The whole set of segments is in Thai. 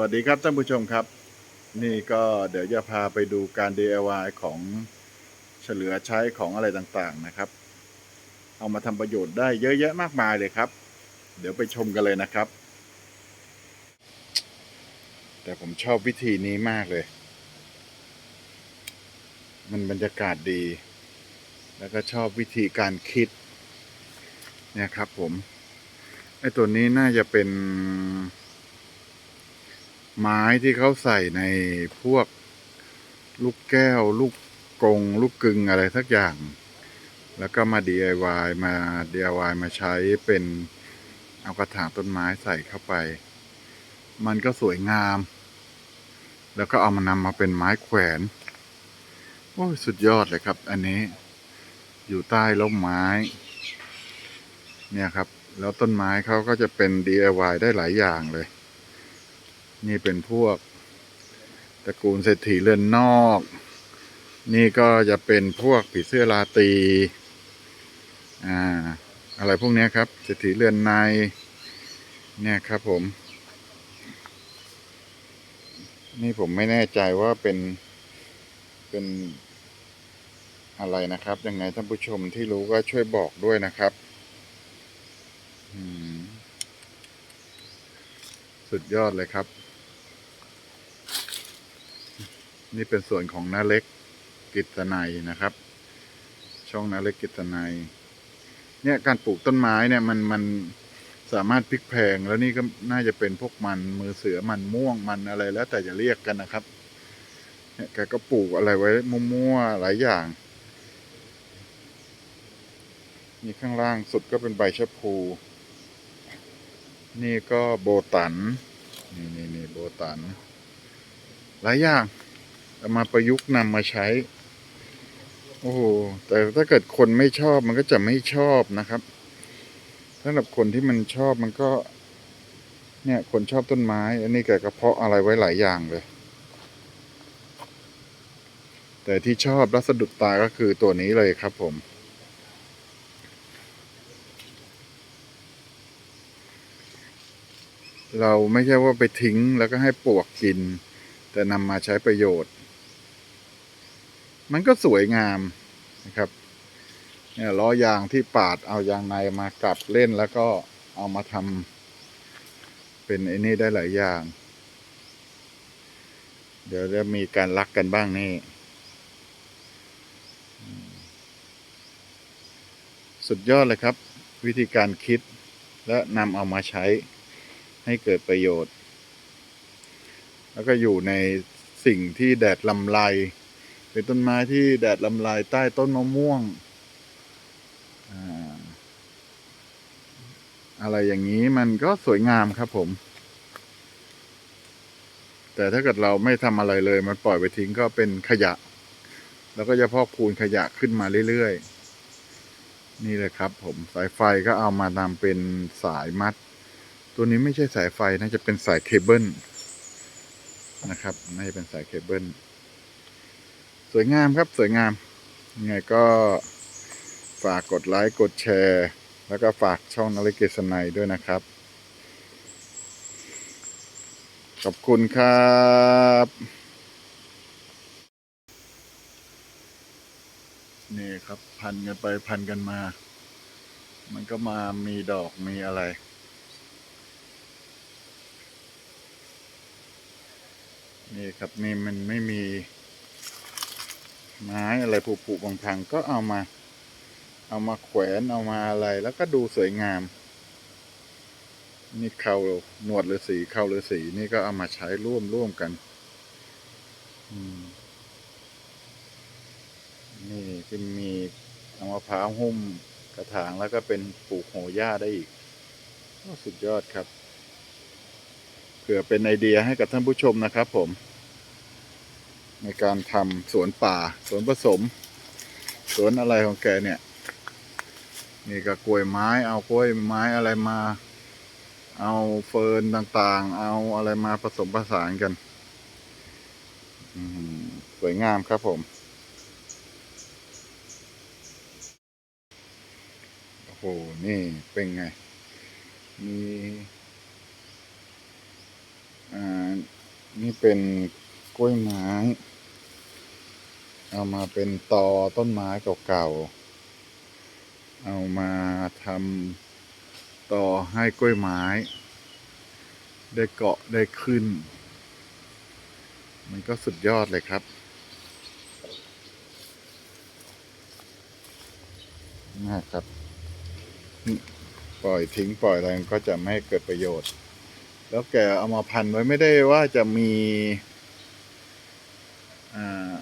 วัสดีครับท่านผู้ชมครับ นี่ก็เดี๋ยวจะพาไปดูการ DIY ของเฉลือใช้ของอะไรต่างๆนะครับ เอามาทำประโยชน์ได้เยอะแยะมากมายเลยครับ เดี๋ยวไปชมกันเลยนะครับ แต่ผมชอบวิธีนี้มากเลย มันบรรยากาศดี แล้วก็ชอบวิธีการคิด เนี่ยครับผมไอ้ตัวนี้น่าจะเป็น ไม้ที่เขาใส่ในพวกลูกแก้ว ลูกกรงลูกกึงอะไรสักอย่าง แล้วก็มา DIY มา DIY มาใช้เป็นเอากระถางต้นไม้ใส่เข้าไป มันก็สวยงาม แล้วก็เอามานำมาเป็นไม้แขวน โอ้ยสุดยอดเลยครับ อันนี้อยู่ใต้ร่มไม้ เนี่ยครับ แล้วต้นไม้เขาก็จะเป็น DIY ได้หลายอย่างเลย นี่เป็นพวกตระกูลเศรษฐีเรือนนอก นี่ก็จะเป็นพวกผีเสื้อราตีอ่าอะไรพวกนี้ครับเศรษฐีเรือนในเนี่ยครับผม นี่ผมไม่แน่ใจว่าเป็นเป็นอะไรนะครับ ยังไงท่านผู้ชมที่รู้ก็ช่วยบอกด้วยนะครับอืมสุดยอดเลยครับ นี่เป็นส่วนของนาเล็กกิตนัยนะครับ ช่องนาเล็กกิตนัยเนี่ยการปลูกต้นไม้เนี่ยมันมันสามารถพลิกแพงแล้วนี่ก็น่าจะเป็นพวกมันมือเสือมันม่วงมันอะไรแล้ว แต่จะเรียกกันนะครับ เนี่ยแกก็ปลูกอะไรไว้มั่วๆหลายอย่างนี่ข้างล่างสุดก็เป็นใบชะพู นี่ก็โบตัน นี่นี่นี่โบตัน หลายอย่าง เอามาประยุกต์นำมาใช้ โอ้โห แต่ถ้าเกิดคนไม่ชอบมันก็จะไม่ชอบนะครับสำหรับคนที่มันชอบมันก็ เนี่ย คนชอบต้นไม้ อันนี้แกกระเพาะอะไรไว้หลายอย่างเลย แต่ที่ชอบและสะดุดตาก็คือตัวนี้เลยครับผมเราไม่ใช่ว่าไปทิ้งแล้วก็ให้ปลวกกิน แต่นำมาใช้ประโยชน์ มันก็สวยงามนะครับเนี่ยล้อยางที่ปาดเอายางในมากลับเล่นแล้วก็เอามาทำเป็นไอ้นี่ได้หลายอย่าง เดี๋ยวจะมีการรักกันบ้างนี่ สุดยอดเลยครับ วิธีการคิดและนำเอามาใช้ให้เกิดประโยชน์ แล้วก็อยู่ในสิ่งที่แดดลำไร เป็นต้นไม้ที่แดดลำไรใต้ต้นมะม่วง อะไรอย่างนี้มันก็สวยงามครับผม แต่ถ้าเกิดเราไม่ทำอะไรเลย มันปล่อยไปทิ้งก็เป็นขยะ แล้วก็จะพอกพูนขยะขึ้นมาเรื่อยๆ นี่เลยครับผมสายไฟก็เอามานำเป็นสายมัด ตัวนี้ไม่ใช่สายไฟน่าจะเป็นสายเคเบิลนะครับน่าจะเป็นสายเคเบิล สวยงามครับสวยงามยังไงก็ฝากกดไลค์กดแชร์ แล้วก็ฝากช่องนาฬิกาสนัยด้วยนะครับ ขอบคุณครับนี่ครับพันกันไปพันกันมา มันก็มามีดอกมีอะไร นี่ครับนี่มันไม่มี ไม้อะไรผุๆพังๆก็เอามา เอามาแขวนเอามาอะไรแล้วก็ดูสวยงาม นี่เขาหนวดหรือสีเขาหรือสีนี่ก็เอามาใช้ร่วมร่วมกันนี่ที่มีเอามะพร้าวหุ้มกระถางแล้วก็เป็นปลูกโหญ้าได้อีกก็สุดยอดครับเผื่อเป็นไอเดียให้กับท่านผู้ชมนะครับผม ในการทำสวนป่า สวนผสม สวนอะไรของแกเนี่ย นี่ก็กล้วยไม้เอากล้วยไม้อะไรมา เอาเฟิร์นต่างๆ เอาอะไรมาผสมผสานกันสวยงามครับผมโอ้โหนี่เป็นไง มีอ่านี่เป็นกล้วยไม้ เอามาเป็นตอต้นไม้เก่าๆ เอามาทำต่อให้กล้วยไม้ ได้เกาะได้ขึ้น มันก็สุดยอดเลยครับ นะครับ นี่ปล่อยทิ้งปล่อยอะไรมันก็จะไม่เกิดประโยชน์ แล้วแกเอามาพันไว้ไม่ได้ว่าจะมี อ่า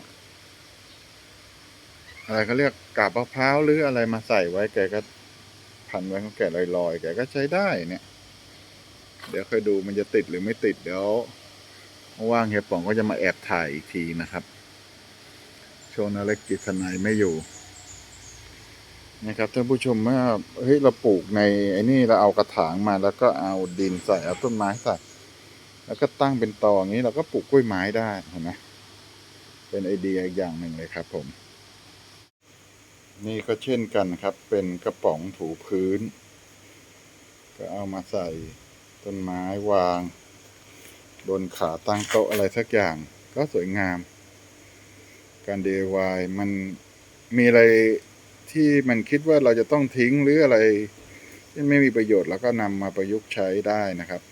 อะไรเขาเรียกกาบมะพร้าวหรืออะไรมาใส่ไว้แกก็พันไว้ของแกลอยๆแกก็ใช้ได้เนี่ย เดี๋ยวค่อยดูมันจะติดหรือไม่ติดเดี๋ยวว่างเฮียป๋องก็จะมาแอบถ่ายอีกทีนะครับโชว์นาเล็กกิษณัยไม่อยู่นะครับท่านผู้ชมเมื่อเฮ้ยเราปลูกในไอ้นี่เราเอากระถางมาแล้วก็เอาดินใส่เอาต้นไม้ใส่แล้วก็ตั้งเป็นตออย่างนี้เราก็ปลูกกล้วยไม้ได้เห็นไหมเป็นไอเดียอีกอย่างหนึ่งเลยครับผม นี่ก็เช่นกันครับ เป็นกระป๋องถูพื้น ก็เอามาใส่ต้นไม้วาง บนขาตั้งโต๊ะอะไรสักอย่าง ก็สวยงาม การ DIY มันมีอะไรที่มันคิดว่าเราจะต้องทิ้งหรืออะไรที่ไม่มีประโยชน์แล้วก็นำมาประยุกต์ใช้ได้นะครับ